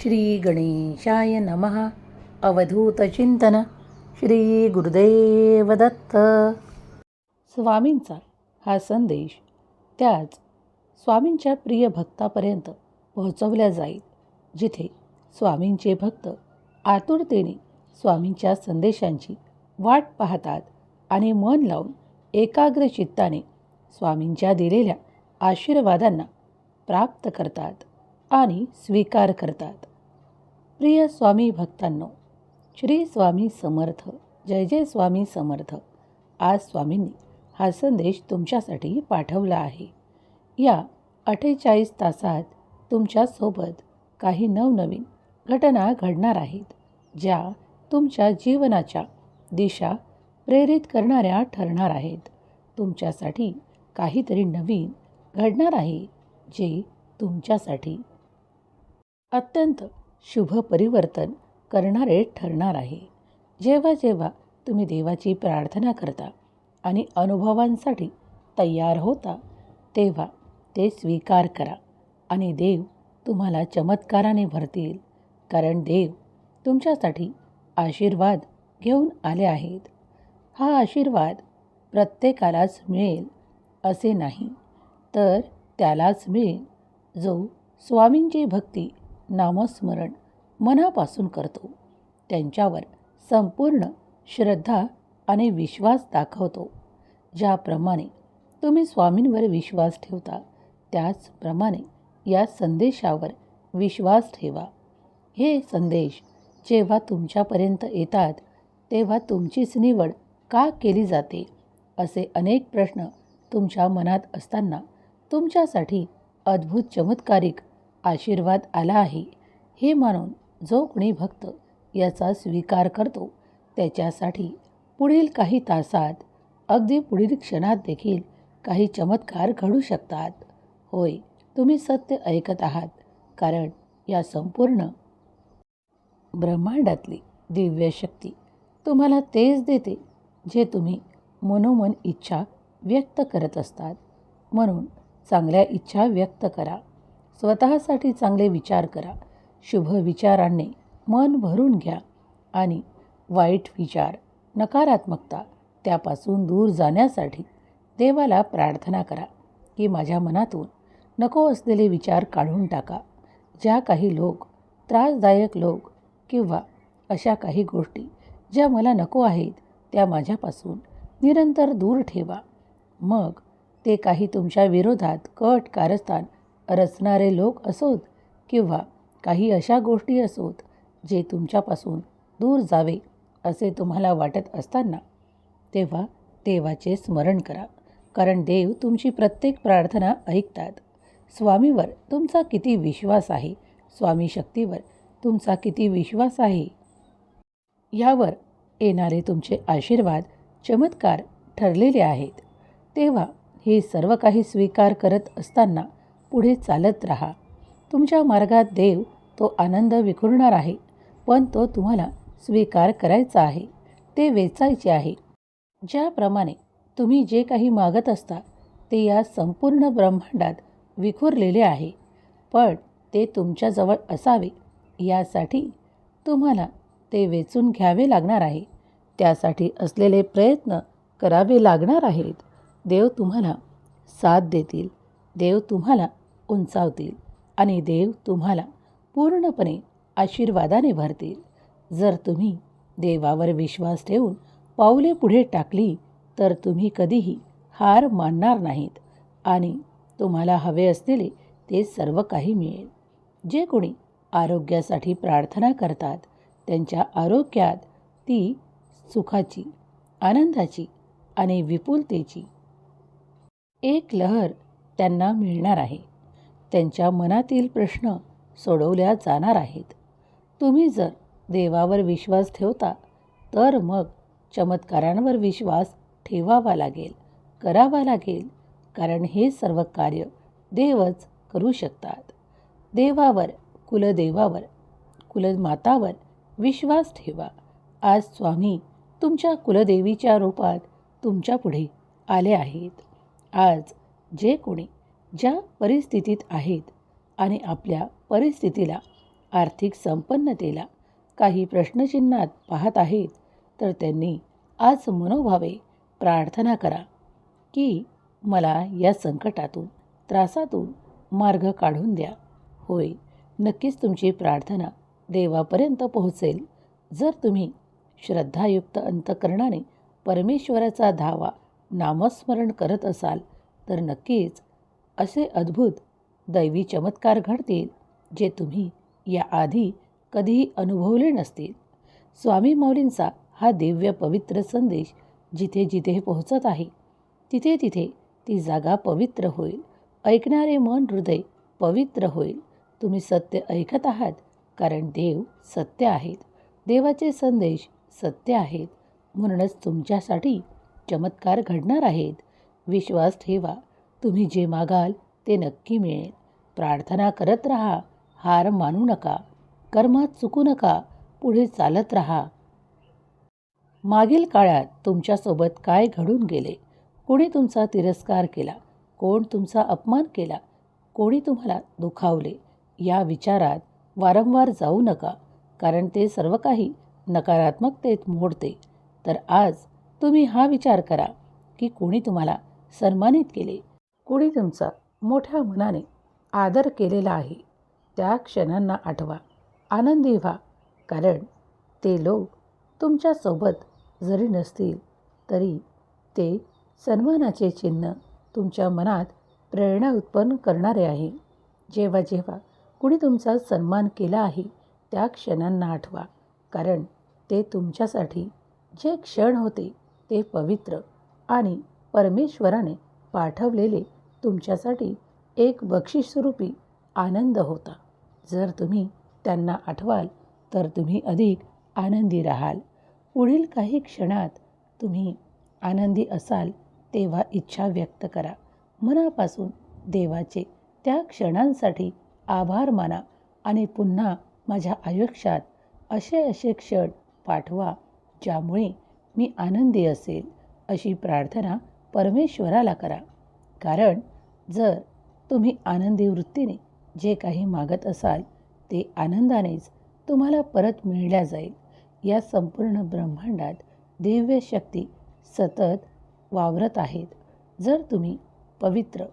श्री गणेशाय नमः. अवधूतचिंतन श्री गुरुदेव दत्त स्वामींचा हा संदेश त्याच स्वामींच्या प्रिय भक्तापर्यंत पोहोचवला जाईल जिथे स्वामींचे भक्त आतुरतेने स्वामींच्या संदेशांची वाट पाहतात आणि मन लावून एकाग्र चित्ताने स्वामींच्या दिलेल्या आशीर्वादांना प्राप्त करतात आणि स्वीकार करतात. प्रिय स्वामी भक्तांनो श्री स्वामी समर्थ जय जय स्वामी समर्थ. आज स्वामींनी हा संदेश तुमच्यासाठी पाठवला आहे. या अठ्ठेचाळीस तासात तुमच्यासोबत काही नवनवीन घटना घडणार आहेत ज्या तुमच्या जीवनाच्या दिशा प्रेरित करणाऱ्या ठरणार आहेत. तुमच्यासाठी काहीतरी नवीन घडणार आहे जे तुमच्यासाठी अत्यंत शुभ परिवर्तन करणारे ठरणार आहे. जेव्हा जेव्हा तुम्ही देवाची प्रार्थना करता आणि अनुभवांसाठी तयार होता तेव्हा ते स्वीकार करा आणि देव तुम्हाला चमत्काराने भरतील कारण देव तुमच्यासाठी आशीर्वाद घेऊन आले आहेत. हा आशीर्वाद प्रत्येकालाच मिळेल असे नाही तर त्यालाच मिळेल जो स्वामींची भक्ती नामस्मरण मनापासून करतो. त्यांच्यावर संपूर्ण श्रद्धा आणि विश्वास दाखवतो. ज्याप्रमाणे तुम्ही स्वामींवर विश्वास ठेवता त्याचप्रमाणे या संदेशावर विश्वास ठेवा. हे संदेश जेव्हा तुमच्यापर्यंत येतात तेव्हा तुमचीच निवड का केली जाते असे अनेक प्रश्न तुमच्या मनात असताना तुमच्यासाठी अद्भुत चमत्कारिक आशीर्वाद आला आहे. हे मानून जो कोणी भक्त याचा स्वीकार करतो त्याच्यासाठी पुढील काही तासात अगदी पुढील क्षणात देखील काही चमत्कार घडू शकतात. होय तुम्ही सत्य ऐकत आहात कारण या संपूर्ण ब्रह्मांडातली दिव्य शक्ती तुम्हाला तेच देते जे तुम्ही मनोमन इच्छा व्यक्त करत असतात. म्हणून चांगल्या इच्छा व्यक्त करा. स्वतःसाठी चांगले विचार करा. शुभ विचारांनी मन भरून घ्या आणि वाईट विचार नकारात्मकता त्यापासून दूर जाण्यासाठी देवाला प्रार्थना करा की माझ्या मनातून नको असलेले विचार काढून टाका. ज्या काही लोक त्रासदायक लोक किंवा अशा काही गोष्टी ज्या मला नको आहेत त्या माझ्यापासून निरंतर दूर ठेवा. मग ते काही तुमच्या विरोधात कट कारस्थान रचणारे लोक असोत किंवा काही अशा गोष्टी असोत जे तुमच्यापासून दूर जावे असे तुम्हाला वाटत असताना तेव्हा देवाचे स्मरण करा. कारण देव तुमची प्रत्येक प्रार्थना ऐकतात. स्वामीवर तुमचा किती विश्वास आहे? स्वामी शक्तीवर तुमचा किती विश्वास आहे? यावर येणारे तुमचे आशीर्वाद चमत्कार ठरलेले आहेत. तेव्हा हे सर्व काही स्वीकार करत असताना पुढे चालत राहा. तुमच्या मार्गात देव तो आनंद विखुरणार आहे पण तो तुम्हाला स्वीकार करायचा आहे. ते वेचायचे आहे. ज्याप्रमाणे तुम्ही जे काही मागत असता ते या संपूर्ण ब्रह्मांडात विखुरलेले आहे. पण ते तुमच्याजवळ असावे यासाठी तुम्हाला ते वेचून घ्यावे लागणार आहे. त्यासाठी असलेले प्रयत्न करावे लागणार आहेत. देव तुम्हाला साथ देतील. देव तुम्हाला उंचावतील आणि देव तुम्हाला पूर्णपणे आशीर्वादाने भरतील. जर तुम्ही देवावर विश्वास ठेवून पावले पुढे टाकली तर तुम्ही कधीही हार मानणार नाहीत आणि तुम्हाला हवे असलेले ते सर्व काही मिळेल. जे कोणी आरोग्यासाठी प्रार्थना करतात त्यांच्या आरोग्यात ती सुखाची आनंदाची आणि विपुलतेची एक लहर त्यांना मिळणार आहे. त्यांच्या मनातील प्रश्न सोडवल्या जाणार आहेत. तुम्ही जर देवावर विश्वास ठेवता तर मग चमत्कारांवर विश्वास ठेवावा लागेल करावा लागेल कारण हे सर्व कार्य देवच करू शकतात. देवावर कुलदेवावर कुलमातावर विश्वास ठेवा. आज स्वामी तुमच्या कुलदेवीच्या रूपात तुमच्यापुढे आले आहेत. आज जे कोणी ज्या परिस्थितीत आहेत आणि आपल्या परिस्थितीला आर्थिक संपन्नतेला काही प्रश्नचिन्हात पाहत आहेत तर त्यांनी आज मनोभावे प्रार्थना करा की मला या संकटातून त्रासातून मार्ग काढून द्या. होय नक्कीच तुमची प्रार्थना देवापर्यंत पोहोचेल. जर तुम्ही श्रद्धायुक्त अंतकरणाने परमेश्वराचा धावा नामस्मरण करत असाल तर नक्कीच असे अद्भुत दैवी चमत्कार घडतील जे तुम्ही याआधी कधीही अनुभवले नसतील. स्वामी मौलींचा हा दिव्य पवित्र संदेश जिथे जिथे पोहोचत आहे तिथे तिथे ती जागा पवित्र होईल. ऐकणारे मन हृदय पवित्र होईल. तुम्ही सत्य ऐकत आहात कारण देव सत्य आहेत. देवाचे संदेश सत्य आहेत. म्हणूनच तुमच्यासाठी चमत्कार घडणार आहेत. विश्वास ठेवा. तुम्ही जे मागाल ते नक्की मिळेल. प्रार्थना करत राहा हार मानू नका कर्मात चुकू नका पुढे चालत राहा. मागील काळात तुमच्यासोबत काय घडून गेले? कोणी तुमचा तिरस्कार केला? कोण तुमचा अपमान केला? कोणी तुम्हाला दुखावले? या विचारात वारंवार जाऊ नका कारण ते सर्व काही नकारात्मकतेत मोडते. तर आज तुम्ही हा विचार करा की कोणी तुम्हाला सन्मानित केले? कुणी तुमचा मोठ्या मनाने आदर केलेला आहे त्या क्षणांना आठवा. आनंदी व्हा. कारण ते लोक तुमच्यासोबत जरी नसतील तरी ते सन्मानाचे चिन्ह तुमच्या मनात प्रेरणा उत्पन्न करणारे आहे. जेव्हा जेव्हा कुणी तुमचा सन्मान केला आहे त्या क्षणांना आठवा. कारण ते तुमच्यासाठी जे क्षण होते ते पवित्र आणि परमेश्वराने पाठवलेले तुमच्यासाठी एक बक्षीसरूपी आनंद होता. जर तुम्ही त्यांना आठवाल तर तुम्ही अधिक आनंदी राहाल. पुढील काही क्षणात तुम्ही आनंदी असाल तेव्हा इच्छा व्यक्त करा. मनापासून देवाचे त्या क्षणांसाठी आभार माना आणि पुन्हा माझ्या आयुष्यात असे असे क्षण पाठवा ज्यामुळे मी आनंदी असेल अशी प्रार्थना परमेश्वराला करा. कारण जर तुम्ही आनंदी वृत्तीने जे काही मागत असाल ते आनंदानेच तुम्हाला परत मिळल्या जाईल. या संपूर्ण ब्रह्मांडात दिव्य शक्ती सतत वावरत आहेत. जर तुम्ही पवित्र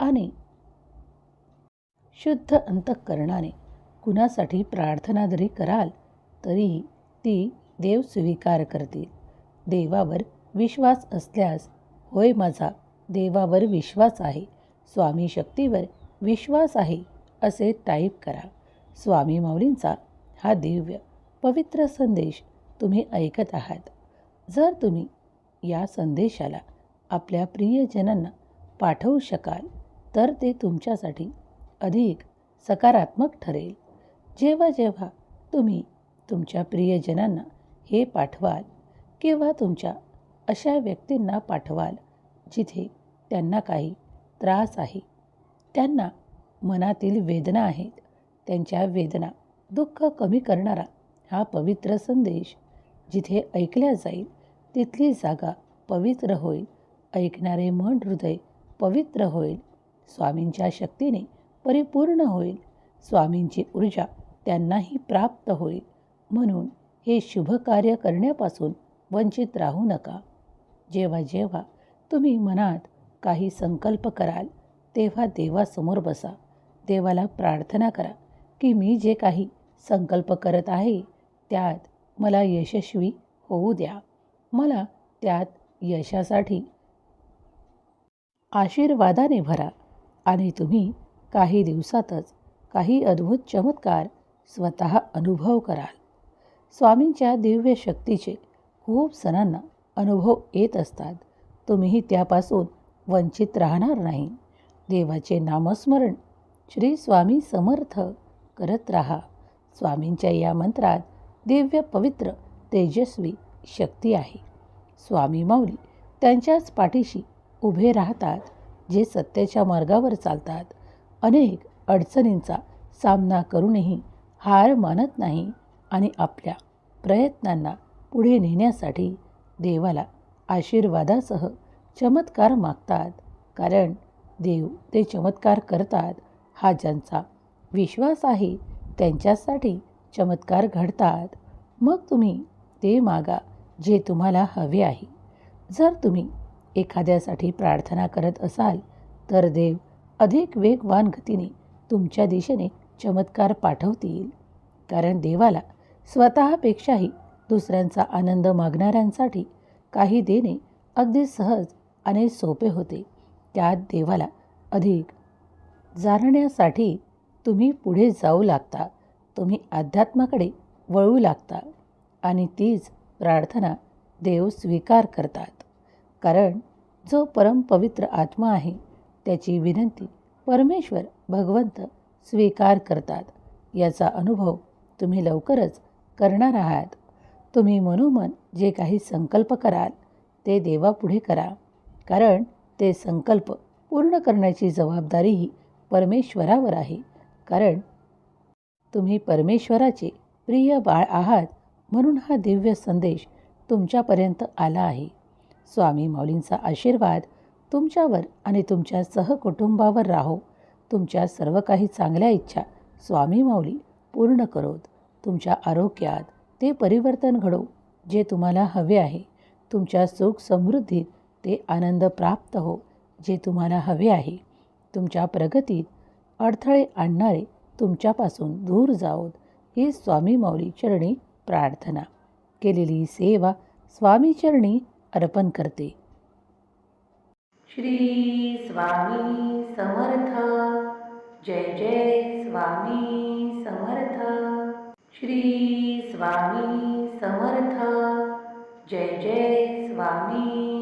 आणि शुद्ध अंतःकरणाने कुणासाठी प्रार्थना जरी कराल तरी ती देव स्वीकार करतील. देवावर विश्वास असल्यास होय माझा देवावर विश्वास आहे. स्वामी शक्तीवर विश्वास आहे असे टाईप करा. स्वामी माऊलींचा हा दिव्य पवित्र संदेश तुम्ही ऐकत आहात. जर तुम्ही या संदेशाला आपल्या प्रियजनांना पाठवू शकाल तर ते तुमच्यासाठी अधिक सकारात्मक ठरेल. जेव्हा जेव्हा तुम्ही तुमच्या प्रियजनांना हे पाठवाल किंवा तुमच्या अशा व्यक्तींना पाठवाल जिथे त्यांना काही त्रास आहे. त्यांना मनातील वेदना आहेत. त्यांच्या वेदना दुःख कमी करणारा हा पवित्र संदेश जिथे ऐकल्या जाईल तिथली जागा पवित्र होईल. ऐकणारे मन हृदय पवित्र होईल. स्वामींच्या शक्तीने परिपूर्ण होईल. स्वामींची ऊर्जा त्यांनाही प्राप्त होईल. म्हणून हे शुभ कार्य करण्यापासून वंचित राहू नका. जेव्हा जेव्हा तुम्ही मनात काही संकल्प कराल तेव्हा देवासमोर बसा. देवाला प्रार्थना करा की मी जे काही संकल्प करत आहे त्यात मला यशस्वी होऊ द्या. मला त्यात यशासाठी आशीर्वादाने भरा आणि तुम्ही काही दिवसातच काही अद्भुत चमत्कार स्वतः अनुभव कराल. स्वामींच्या दिव्य शक्तीचे खूप सणांना अनुभव येत असतात. तुम्हीही त्यापासून वंचित राहणार नाही. देवाचे नामस्मरण श्री स्वामी समर्थ करत राहा. स्वामींच्या या मंत्रात दिव्य पवित्र तेजस्वी शक्ती आहे. स्वामी माऊली त्यांच्याच पाठीशी उभे राहतात जे सत्याच्या मार्गावर चालतात. अनेक अडचणींचा सामना करूनही हार मानत नाही आणि आपल्या प्रयत्नांना पुढे नेण्यासाठी देवाला आशीर्वादासह चमत्कार मागतात. कारण देव ते चमत्कार करतात हा ज्यांचा विश्वास आहे त्यांच्यासाठी चमत्कार घडतात. मग तुम्ही ते मागा जे तुम्हाला हवे आहे. जर तुम्ही एखाद्यासाठी प्रार्थना करत असाल तर देव अधिक वेगवान गतीने तुमच्या दिशेने चमत्कार पाठवतील. कारण देवाला स्वतःपेक्षाही दुसऱ्यांचा आनंद मागणाऱ्यांसाठी काही देणे अगदी सहज आणि सोपे होते. त्यात देवाला अधिक जाणण्यासाठी तुम्ही पुढे जाऊ लागता. तुम्ही अध्यात्माकडे वळू लागता आणि तीच प्रार्थना देव स्वीकार करतात. कारण जो परमपवित्र आत्मा आहे त्याची विनंती परमेश्वर भगवंत स्वीकार करतात. याचा अनुभव तुम्ही लवकरच करणार आहात. तुम्ही मनोमन जे काही संकल्प कराल ते देवापुढे करा. कारण ते संकल्प पूर्ण करण्याची जबाबदारीही परमेश्वरावर आहे. कारण तुम्ही परमेश्वराचे प्रिय बाळ आहात म्हणून हा दिव्य संदेश तुमच्यापर्यंत आला आहे. स्वामी माऊलींचा आशीर्वाद तुमच्यावर आणि तुमच्या सहकुटुंबावर राहो. तुमच्या सर्व काही चांगल्या इच्छा स्वामी माऊली पूर्ण करोत. तुमच्या आरोग्यात ते परिवर्तन घडो जे तुम्हाला हवे आहे. तुमच्या सुख समृद्धीत ते आनंद प्राप्त हो जे तुम्हाला हवे आहे. तुमच्या प्रगतीत अडथळे आणणारे तुमच्यापासून दूर जाओत ही स्वामी मौली चरणी प्रार्थना. केलेली सेवा स्वामी चरणी अर्पण करते. श्री स्वामी समर्थ. जय जय स्वामी समर्थ. श्री स्वामी समर्थ. जय जय स्वामी